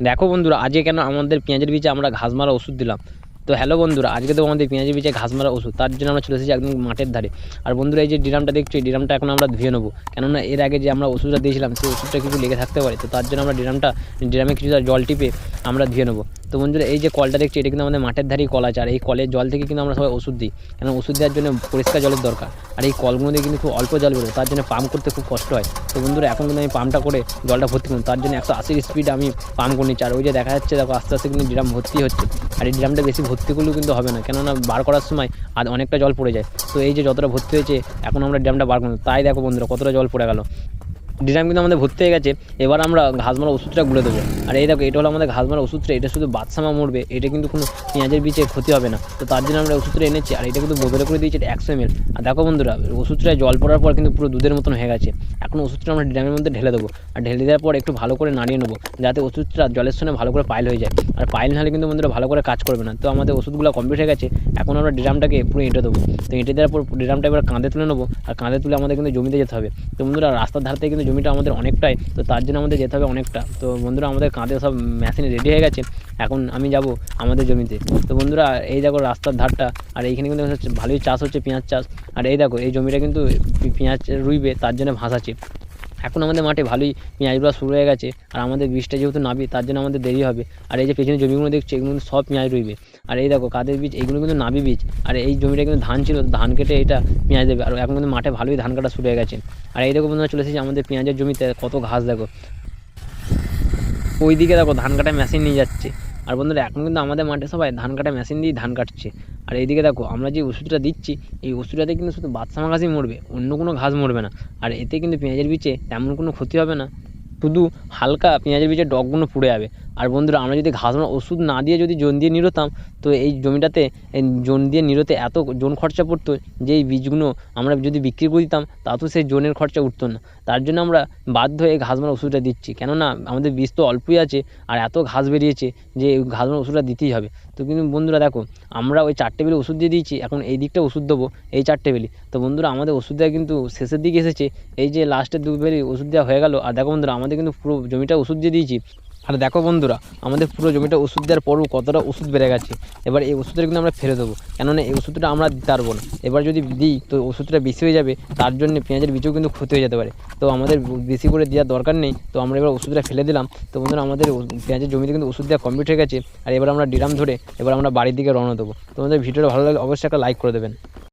দেখো বন্ধুরা আজকে কেন আমাদের পেঁয়াজের বীজে আমরা ঘাস মারা ওষুধ দিলাম? তো হ্যালো বন্ধুরা, আজকে তো আমাদের পেঁয়াজের বীজে ঘাস মারা ওষুধ, তার জন্য আমরা চলে এসেছি একদম মাঠের ধারে। আর বন্ধুরা এই যে ড্রামটা দেখছি, এই ড্রামটা এখন আমরা ধুয়ে নেব। কেননা এর আগে যে আমরা ওষুধটা দিয়েছিলাম, সেই ওষুধটা কিছু লেগে থাকতে পারে। তো তার জন্য আমরা ড্রামটা, ড্রামে কিছুটা জল টিপে আমরা ধুয়ে নেব। তো বন্ধুরা এই যে কলটা দেখছি, এটা কিন্তু আমাদের মাঠের ধারেই কল আছে। আর এই কলের জল থেকে কিন্তু আমরা সবাই ওষুধ দিই। কেন ওষুধ দেওয়ার জন্য পরিষ্কার জলের দরকার। আর এই কলগুলো দিয়ে কিন্তু খুব অল্প জল বেরোয়, তার জন্য পাম্প করতে খুব কষ্ট হয়। তো বন্ধুরা এখন কিন্তু আমি পাম্পটা করে জলটা ভর্তি করুন তার জন্য একশো আশির স্পিড আমি পাম্প করে নিচ্ছি। আর ওই যে দেখা যাচ্ছে, দেখো আস্তে আস্তে কিন্তু ড্রাম ভর্তি হচ্ছে। আর এই ড্রামটা বেশি ভর্তি করলেও কিন্তু হবে না। কেননা বার করার সময় আর অনেকটা জল পড়ে যায়। তো এই যে যতটা ভর্তি হয়েছে, এখন আমরা ড্যামটা বার করলাম। তাই দেখো বন্ধুরা, কতটা জল পড়ে গেল। ড্রাম কিন্তু আমাদের ভর্তি হয়ে গেছে, এবার আমরা ঘাস মারা ওষুধটা গুলে দেবো। আর এই দেখো, এটা হলো আমাদের ঘাস মারা ওষুধটা, এটা শুধু বাদশামা মরবে, এটা কিন্তু কোনো পেঁয়াজের বীজে ক্ষতি হবে না। তো তার জন্য আমরা ওষুধটা এনেছি, আর এটা কিন্তু বোতলে করে দিয়েছি, এটা একশো এমএল আর দেখো বন্ধুরা, ওষুধটা জল পড়ার পর কিন্তু পুরো দুধের মতন হয়ে গেছে। এখন ওষুধটা আমরা ড্রামের মধ্যে ঢেলে দেবো। আর ঢেলে দেওয়ার পর একটু ভালো করে নাড়িয়ে নেব, যাতে ওষুধটা জলের সঙ্গে ভালো করে পাইল হয়ে যায়। আর পাইল নাহলে কিন্তু বন্ধুরা ভালো করে কাজ করবে না। তো আমাদের ওষুধগুলো কমপ্লিট হয়ে গেছে, এখন আমরা ড্রামটাকে পুরো এঁটে দেবো। তো এঁটে দেওয়ার পর ড্রামটা এবার কাঁধে তুলে নেব, আর কাঁধে তুলে আমাদের কিন্তু জমিতে যেতে হবে। তো বন্ধুরা, রাস্তার ধার থেকে কিন্তু জমিটা আমাদের অনেকটাই, তো তার জন্য আমাদের যেতে হবে অনেকটা। তো বন্ধুরা, আমাদের কাঁধে সব মেশিন রেডি হয়ে গেছে, এখন আমি যাব আমাদের জমিতে। তো বন্ধুরা, এই দেখো রাস্তার ধারটা, আর এইখানে কিন্তু ভালোই চাষ হচ্ছে, পেঁয়াজ চাষ। আর এই দেখো, এই জমিটা কিন্তু পেঁয়াজ রুইবে, তার জন্য ভাসাচ্ছে এখন আমাদের মাঠে ভালোই পেঁয়াজ রোয়া শুরু হয়ে গেছে, আর আমাদের বীজটা যেহেতু নাবি, তার জন্য আমাদের দেরি হবে। আর এই যে পেছনে জমিগুলো দেখছি, এগুলো কিন্তু সব পেঁয়াজ রইবে। আর এই দেখো, কাদের বীজ? এইগুলো কিন্তু নাবি বীজ। আর এই জমিটা কিন্তু ধান ছিল, ধান কেটে এটা পেঁয়াজ দেবে। আর এখন কিন্তু মাঠে ভালোই ধান কাটা শুরু হয়ে গেছে। আর এই দেখো বন্ধুরা, চলে এসেছে আমাদের পেঁয়াজের জমিতে। কত ঘাস দেখো। ওইদিকে দেখো, ধান কাটা মেশিন নিয়ে যাচ্ছে। আর বন্ধুরা, এখন কিন্তু আমাদের মাঠে সবাই ধান কাটা মেশিন দিয়ে ধান কাটছে। আর এইদিকে দেখো, আমরা যে ওষুধটা দিচ্ছি, এই ওষুধটাতে কিন্তু শুধু বাদশামা ঘাসই মরবে, অন্য কোনো ঘাস মরবে না। আর এতে কিন্তু পেঁয়াজের বিচে তেমন কোনো ক্ষতি হবে না। শুধু হালকা পেঁয়াজের বিচে ডগগুলো পুড়ে যাবে। আর বন্ধুরা, আমরা যদি ঘাস ওষুধ না দিয়ে যদি জোন দিয়ে নিরোতাম, তো এই জমিটাতে জোন দিয়ে নিরোতে এত জোন খরচা পড়তো যে এই বীজগুলো আমরা যদি বিক্রি করে দিতাম তাতেও সেই জোনের খরচা উঠতো না। তার জন্য আমরা বাধ্য হয়ে ঘাস মারা ওষুধটা দিচ্ছি। কেননা, আমাদের বীজ তো অল্পই আছে আর এত ঘাস বেরিয়েছে যে ঘাস মারা ওষুধটা দিতেই হবে। তো কিন্তু বন্ধুরা, দেখো, আমরা ওই চার টেবিলে ওষুধ দিয়ে দিয়েছি, এখন এই দিকটা ওষুধ দেবো, এই চার টেবিলে তো বন্ধুরা, আমাদের ওষুধ দেওয়া কিন্তু শেষের দিকে এসেছে। এই যে লাস্টের দু বেলি ওষুধ দেওয়া হয়ে গেল। আর দেখো বন্ধুরা, আমাদের কিন্তু পুরো জমিটা ওষুধ দিয়ে দিয়েছি। আর দেখো বন্ধুরা, আমাদের পুরো জমিটা ওষুধ দেওয়ার পরও কতটা ওষুধ বেড়ে গেছে। এবার এই ওষুধটা কিন্তু আমরা ফেলে দেবো। কেননা এই ওষুধটা আমরা দিতে পারব না। এবার যদি দিই, তো ওষুধটা বেশি হয়ে যাবে, তার জন্য পেঁয়াজের বীজও কিন্তু ক্ষতি হয়ে যেতে পারে। তো আমাদের বেশি করে দেওয়ার দরকার নেই। তো আমরা এবার ওষুধটা ফেলে দিলাম। তো বন্ধুরা, আমাদের পেঁয়াজের জমিতে কিন্তু ওষুধ দেওয়া কমপ্লিট হয়ে গেছে। আর এবার আমরা ডিরাম ধরে, এবার আমরা বাড়ির দিকে রওনা দেবো। তো আমাদের ভিডিওটা ভালো লাগলে অবশ্যই একটা লাইক করে দেবেন।